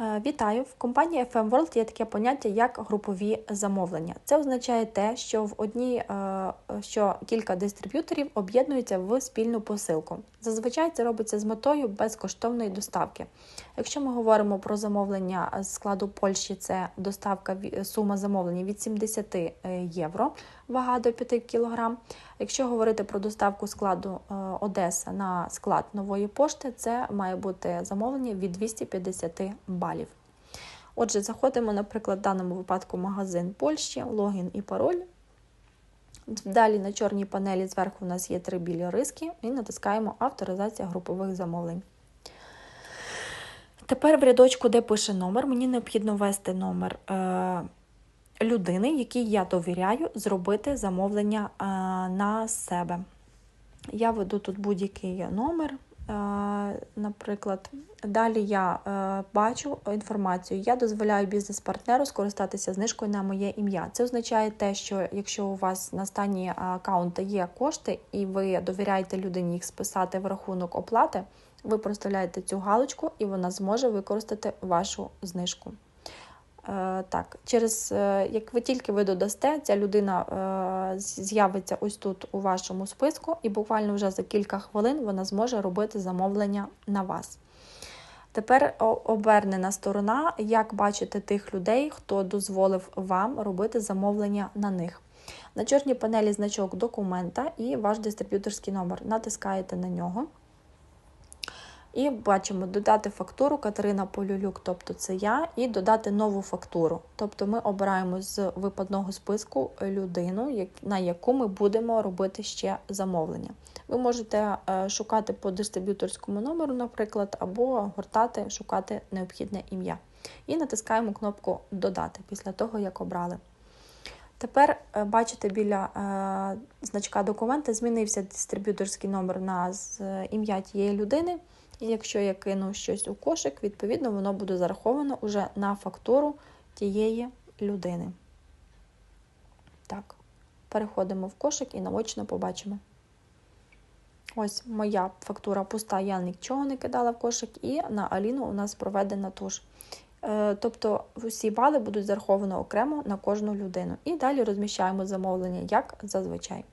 Е, Вітаю! В компанії FM World є таке поняття як групові замовлення. Це означає те, що в одній е, що кілька дистриб'юторів об'єднуються в спільну посилку. Зазвичай це робиться з метою безкоштовної доставки. Якщо ми говоримо про замовлення з складу Польщі, це доставка сума замовлення від 70 е, євро, вага до 5 кг. Якщо говорити про доставку складу Одеса на склад нової пошти, це має бути замовлення від 250 балів. Отже, заходимо, наприклад, в даному випадку магазин Польщі, логін і пароль. Далі на чорній панелі зверху у нас є три білі риски і натискаємо авторизація групових замовлень. Тепер в рядочку, де пише номер, мені необхідно ввести номер е, людини, якій я довіряю, зробити замовлення е, на себе. Я веду тут будь-який номер, наприклад. Далі я е, бачу інформацію. Я дозволяю бізнес-партнеру скористатися знижкою на моє ім'я. Це означає те, що якщо у вас на стані аккаунта є кошти, і ви довіряєте людині їх списати в рахунок оплати, ви проставляєте цю галочку, і вона зможе використати вашу знижку. Е, Так, через е, як ви тільки ви додасте, ця людина е, з'явиться ось тут у вашому списку, і буквально вже за кілька хвилин вона зможе робити замовлення на вас. Тепер обернена сторона, як бачити тих людей, хто дозволив вам робити замовлення на них. На чорній панелі значок документа і ваш дистриб'юторський номер. Натискаєте на нього. І бачимо додати фактуру Катерина Полюлюк, тобто це я, і додати нову фактуру. Тобто ми обираємо з випадного списку людину, на яку ми будемо робити ще замовлення. Ви можете е, шукати по дистриб'юторському номеру, наприклад, або гортати, шукати необхідне ім'я. І натискаємо кнопку Додати після того, як обрали. Тепер е, бачите біля е, значка документа змінився дистриб'юторський номер на ім'я тієї людини. І якщо я кину щось у кошик, відповідно воно буде зараховано уже на фактуру тієї людини. Так, переходимо в кошик і наочно побачимо. Ось моя фактура пуста, я нічого не кидала в кошик, і на Аліну у нас проведена туш. Е, Тобто усі бали будуть зараховані окремо на кожну людину. І далі розміщаємо замовлення, як зазвичай.